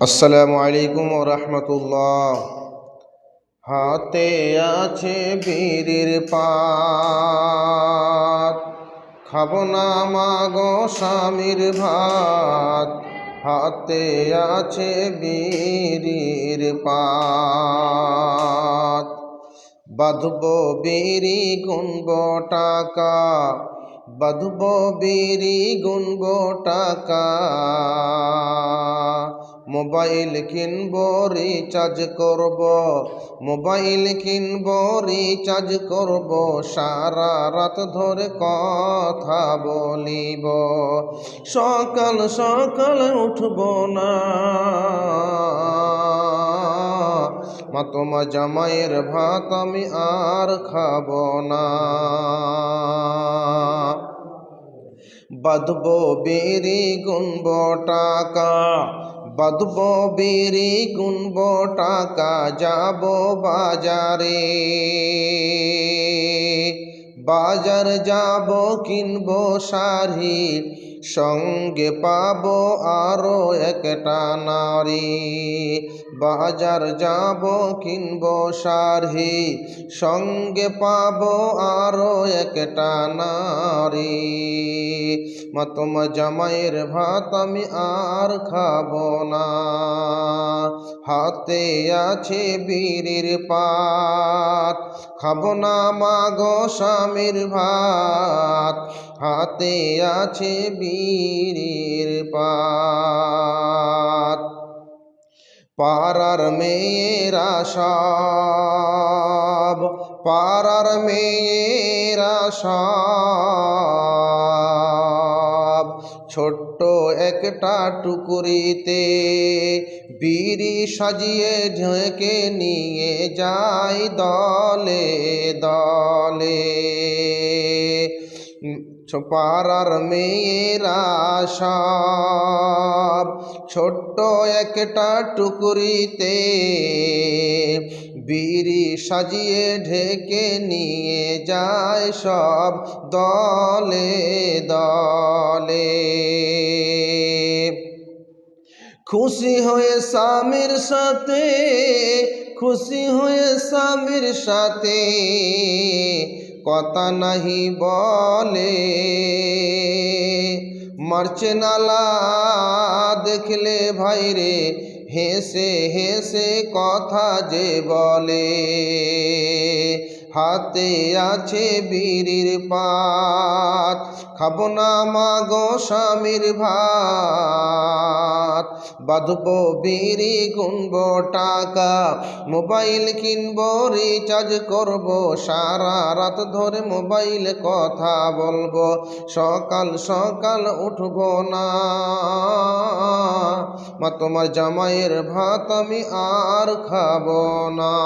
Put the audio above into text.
আসসালামু আলাইকুম রহমতুল্লাহ। হাতে আছে বীরের পাত। খাব না মাগো স্বামীর ভাত। হাতে আছে বীরের পাত। বাঁধব বিড়ি গুনব টাকা। বাঁধব বিড়ি গুনব টাকা। মোবাইল কিনব রিচার্জ করব, মোবাইল কিনব রিচার্জ করব, সারা রাত ধরে কথা বলিব। সকাল সকাল উঠব না। মা তোমা জামাইয়ের ভাত আমি আর খাব না। বাঁধব বেরি গুনব টাকা। বাঁধব বেরি গুনব টাকা, যাব বাজারে। বাজার যাব, কিনব শাড়ি, সঙ্গে পাব আরও একটা নারী। বাজার যাব, কিনব শাড়ি, সঙ্গে পাব আরও একটা নারী। মা তোমা জামাইয়ের ভাত আমি আর খাব না। হাতে আছে বীরের পাত। খাব না মা গো স্বামীর ভাত। হাতে আছে বীরের পাত। পাড়ার মেয়েরা সব পাড়ার মেয়েরা সব ছোট্ট একটা টুকুরিতে বিড়ি সাজিয়ে ঢেকে নিয়ে যায় দলে দলে। পাড়ার মেয়েরা সব ছোট্ট একটা টুকুরিতে বিড়ি সাজিয়ে ঢেকে নিয়ে যায় সব দলে দলে খুশি হয়ে স্বামীর সাথে খুশি হয়ে স্বামীর সাথে কথা নাহি বলে মারছে নালা দেখলে ভাইরে হেসে হেসে কথা যে বলে হাতে আছে বীরির পাত। খাব না মা গো স্বামীর ভাত। বাঁধব বিড়ি গুনব টাকা। মোবাইল কিনব, রিচার্জ করব। সারা রাত ধরে মোবাইল কথা বলব। সকাল সকাল উঠব না। মা, তোমার জামাইয়ের ভাত আমি আর খাব না।